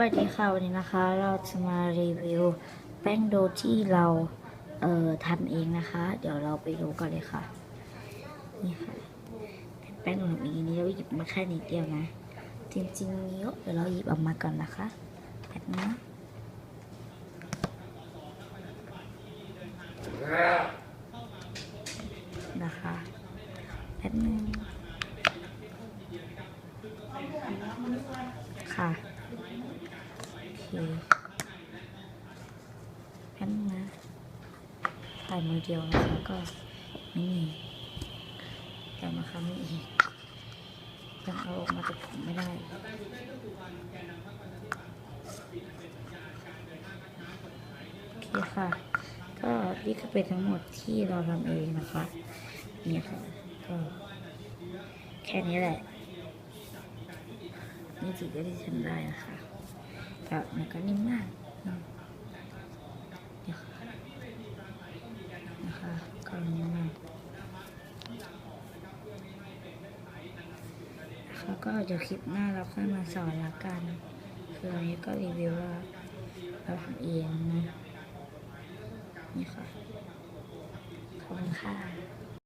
วัสดีค่ะวันนี้นะคะเราจะมารีวิวแป้งโดที่เราเอ่อทำเองนะคะ เดี๋ยวเราไปดูกันเลยค่ะนี่ค่ะเป็นแป้งเราทำเองนนี้เราหยิบมาแค่นิดเดียวนะ จริงๆเยอะเดี๋ยวเราหยิบออกมาก่อนนะคะแบบนี้นะนะคะแป๊บนึงค่ะ คแป๊บนึงนะถ่ายมือเดียวนะคะก็ไม่มีแต่นะคะไม่อีกยังเอาออกมาจากถุงไม่ได้โอเคค่ะ ก็นี่ก็เป็นทั้งหมดที่เราทำเองนะคะ นี่ค่ะ ก็แค่นี้แหละ นี่จิก็ที่ทำได้นะคะ ก็มันก็นิ่มมากนะนะคะก็นิ่มมากแล้วก็เดี๋ยวคลิปหน้าเราค่อยมาสอนละกัน คืออันนี้ก็รีวิวว่าเราทำเองนะนี่ค่ะขอบคุณค่ะ